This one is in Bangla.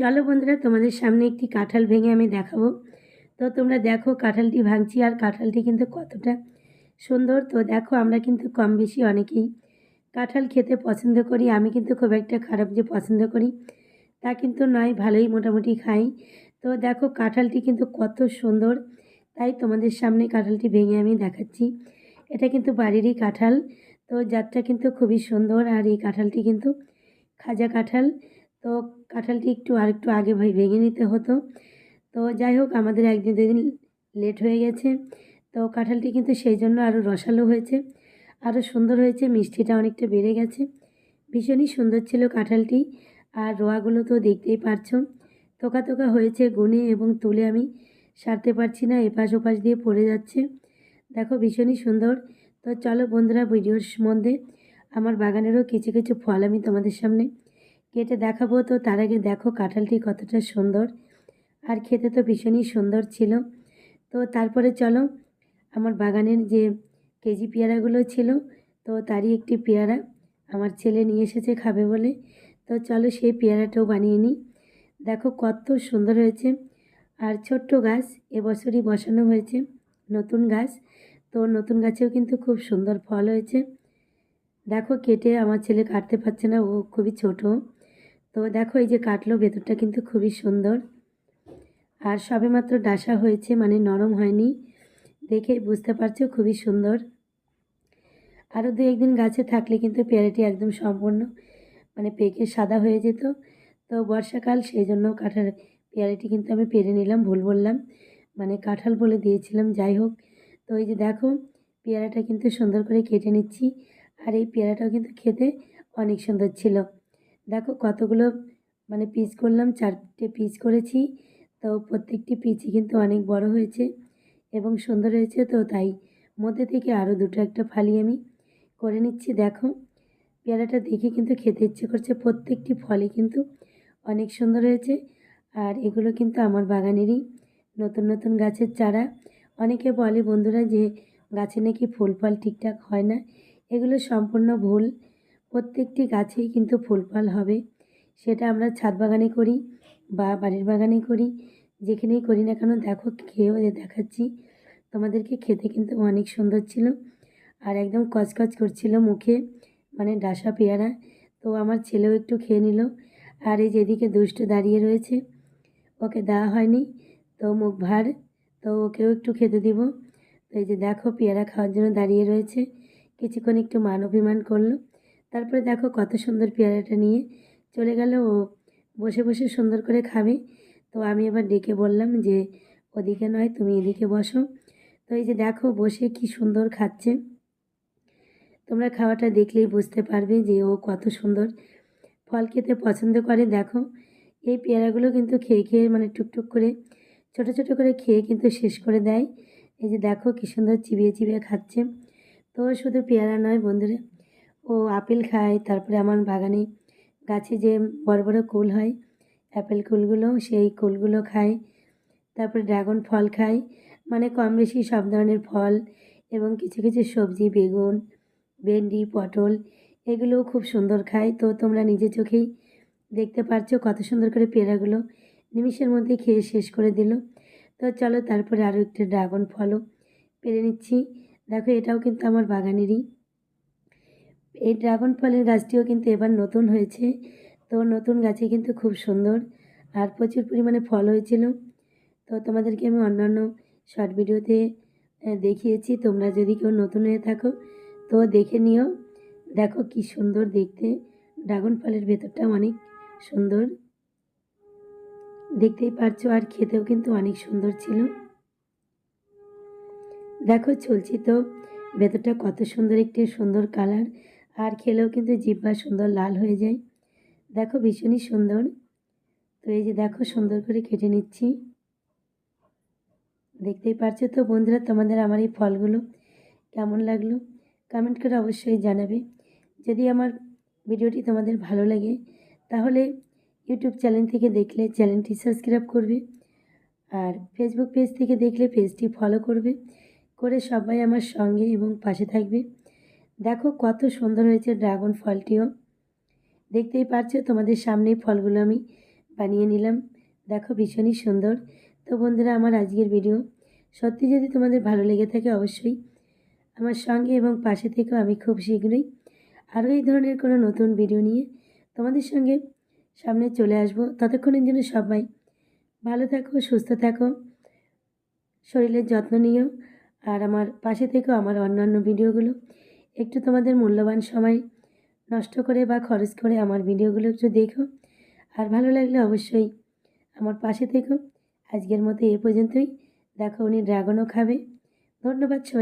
চলো বন্ধুরা, তোমাদের সামনে একটি কাঁঠাল ভেঙে আমি দেখাবো। তো তোমরা দেখো কাঁঠালটি ভাঙছি আর কাঁঠালটি কিন্তু কতটা সুন্দর। তো দেখো আমরা কিন্তু কম বেশি অনেকেই কাঁঠাল খেতে পছন্দ করি, আমি কিন্তু খুব একটা খারাপ যে পছন্দ করি, তা কিন্তু নয়, ভালোই মোটামুটি খাই। তো দেখো কাঁঠালটি কিন্তু কত সুন্দর, তাই তোমাদের সামনে কাঁঠালটি ভেঙে আমি দেখাচ্ছি। এটা কিন্তু বাড়িরই কাঁঠাল, তো জাতটা কিন্তু খুবই সুন্দর, আর এই কাঁঠালটি কিন্তু খাজা কাঁঠাল। তো কাঁঠালটি একটু আর একটু আগে ভেঙে নিতে হতো। তো যাই হোক, আমাদের একদিন দুদিন লেট হয়ে গেছে। তো কাঁঠালটি কিন্তু সেই জন্য আরও রসালো হয়েছে। আরও সুন্দর হয়েছে, মিষ্টিটা অনেকটা বেড়ে গেছে। ভীষণই সুন্দর ছিল কাঁঠালটি। আর রোয়াগুলো তো দেখতেই পারছ। তোকা তোকা হয়েছে গুনে এবং তুলে আমি সারতে পারছি না, এপাশ ওপাশ দিয়ে পড়ে যাচ্ছে। দেখো ভীষণই সুন্দর। তো চলো বন্ধুরা, ভিডিওর মধ্যে আমার বাগানেরও কিছু কিছু ফল আমি তোমাদের সামনে কেটে দেখাবো তো, তার আগে দেখো কাঁঠালটি কতটা সুন্দর। আর খেতে তো ভীষণই সুন্দর ছিল। তো তারপরে চলো, আমার বাগানের যে কেজি পেয়ারাগুলো ছিল, তো তারই একটি পেয়ারা আমার ছেলে নিয়ে এসেছে খাবে বলে। তো চলো সেই পেয়ারাটাও বানিয়ে নিই। দেখো কত সুন্দর হয়েছে। আর ছোট্ট গাছ, এবছরই বসানো হয়েছে নতুন গাছ। তো নতুন গাছেও কিন্তু খুব সুন্দর ফল হয়েছে। দেখো কেটে আমার ছেলে কাটতে পারছে না, ও খুবই ছোট। তো দেখো, এই যে কাটলো, ভেতরটা কিন্তু খুবই সুন্দর। আর সবেমাত্র ডাসা হয়েছে মানে নরম হয়নি। দেখে বুঝতে পারছ, খুবই সুন্দর। আরও দু একদিন গাছে থাকলে কিন্তু পেয়ারাটি একদম সম্পূর্ণ মানে পেকে সাদা হয়ে যেত। তো বর্ষাকাল, সেই জন্য কাঁঠাল, পেয়ারাটি কিন্তু আমি পেরে নিলাম, ভুল বললাম। মানে কাঁঠাল বলে দিয়েছিলাম, যাই হোক। তো এই যে দেখো, পেয়ারাটা কিন্তু সুন্দর করে কেটে নিচ্ছি। আর এই পেয়ারাটাও কিন্তু খেতে অনেক সুন্দর ছিল। দেখো কতগুলো মানে পিস করলাম, চারটে পিস করেছি। তো প্রত্যেকটি পিচই কিন্তু অনেক বড় হয়েছে এবং সুন্দর হয়েছে তো তাই মধ্যে থেকে আরও দুটো একটা ফালি আমি করে নিচ্ছি। দেখো পেয়ারাটা দেখে কিন্তু খেতে ইচ্ছে করছে, প্রত্যেকটি ফলই কিন্তু অনেক সুন্দর হয়েছে। আর এগুলো কিন্তু আমার বাগানেরই নতুন নতুন গাছের চারা। অনেকে বলে বন্ধুরা যে গাছে নাকি ফুল ফল ঠিকঠাক হয় না, এগুলো সম্পূর্ণ ভুল। প্রত্যেকটি গাছেই কিন্তু ফুল ফল হবে। সেটা আমরা ছাদ বাগানে করি বা বাড়ির বাগানে করি। যেখানেই করি না কেন, দেখো খেয়েও দেখাচ্ছি। তোমাদেরকে খেতে কিন্তু অনেক সুন্দর ছিল। আর একদম কচকচ করছিল মুখে মানে ডাসা পেয়ারা। তো আমার ছেলেও একটু খেয়ে নিল। আর এই যেদিকে দুষ্টু দাঁড়িয়ে রয়েছে, ওকে দেওয়া হয়নি। তো মুখ ভার, তো ওকেও একটু খেতে দিব। তো এই যে দেখো পেয়ারা খাওয়ার জন্য দাঁড়িয়ে রয়েছে। কিছুক্ষণ একটু মান অভিমান করল। তারপরে দেখো কত সুন্দর পেয়ারাটা নিয়ে চলে গেল। ও বসে বসে সুন্দর করে খাবে। তো আমি এবার ডেকে বললাম যে, ওদিকে নয়, তুমি এদিকে বসো। তো এই যে দেখো বসে কি সুন্দর খাচ্ছে। তোমরা খাওয়াটা দেখলেই বুঝতে পারবে যে ও কত সুন্দর। ফল খেতে পছন্দ করে, দেখো। এই পেয়ারাগুলো কিন্তু খেয়ে খেয়ে মানে টুকটুক করে, ছোট ছোট করে খেয়ে কিন্তু শেষ করে দেয়। এই যে দেখো কী সুন্দর চিবিয়ে চিবিয়ে খাচ্ছে। তো শুধু পেয়ারা নয় বন্ধুরা ও আপেল খায়। তারপরে আমার বাগানে গাছে যে বড় বড় কুল হয় অ্যাপেল কুলগুলো, সেই কুলগুলো খায়। তারপরে ড্রাগন ফল খায়। মানে কম বেশি সব ধরনের ফল এবং কিছু কিছু সবজি, বেগুন, ভেন্ডি, পটল এগুলোও খুব সুন্দর খায়। তো তোমরা নিজে চোখেই দেখতে পারছ কত সুন্দর করে পেয়ারাগুলো নিমিষের মধ্যে খেয়ে শেষ করে দিল। তো চলো তারপরে আরও একটা ড্রাগন ফলও পেরে নিচ্ছি। দেখো এটাও কিন্তু আমার বাগানেরই এই ড্রাগন ফলের গাছটিও কিন্তু এবার নতুন হয়েছে। তো নতুন গাছে কিন্তু খুব সুন্দর আর প্রচুর পরিমাণে ফল হয়েছিল। তো তোমাদেরকে আমি অন্যান্য শর্ট ভিডিওতে দেখিয়েছি। তোমরা যদি কেউ নতুন হয়ে থাকো, তো দেখে নিও। দেখো কি সুন্দর দেখতে। ড্রাগন ফলের ভেতরটা অনেক সুন্দর। দেখতেই পারছ, আর খেতেও কিন্তু অনেক সুন্দর ছিল। দেখো, চলছি তো। ভেতরটা কত সুন্দর, একটি সুন্দর কালার আর খেলেও কিন্তু জিব্বা সুন্দর লাল হয়ে যায়। দেখো ভীষণই সুন্দর। তো এই যে দেখো সুন্দর করে কেটে নিচ্ছি। দেখতেই পারছ তো বন্ধুরা তোমাদের আমার এই ফলগুলো কেমন লাগল? কমেন্ট করে অবশ্যই জানাবে। যদি আমার ভিডিওটি তোমাদের ভালো লাগে, তাহলে ইউটিউব চ্যানেল থেকে দেখলে চ্যানেলটি সাবস্ক্রাইব করবে আর ফেসবুক পেজ থেকে দেখলে পেজটি ফলো করবে। করে সবাই আমার সঙ্গে এবং পাশে থাকবে। দেখো কত সুন্দর হয়েছে ড্রাগন ফলটিও। দেখতেই পারছ তোমাদের সামনেই ফলগুলো আমি বানিয়ে নিলাম। দেখো ভীষণই সুন্দর। তো বন্ধুরা, আমার আজকের ভিডিও সত্যি যদি তোমাদের ভালো লেগে থাকে অবশ্যই আমার সঙ্গে এবং পাশে থেকেও আমি খুব শীঘ্রই আরও এই ধরনের কোনো নতুন ভিডিও নিয়ে তোমাদের সঙ্গে সামনে চলে আসব। ততক্ষণের জন্য সবাই ভালো থাকো, সুস্থ থাকো, শরীরের যত্ন নিও। আর আমার পাশে থেকেও আমার অন্যান্য ভিডিওগুলো একটু তোমাদের মূল্যবান সময় নষ্ট করে বা খরচ করে আমার ভিডিওগুলো একটু দেখো। আর ভালো লাগলে অবশ্যই আমার পাশে থেকো। আজকের মতো এ পর্যন্তই। দেখো উনি ড্রাগনও খাবে। ধন্যবাদ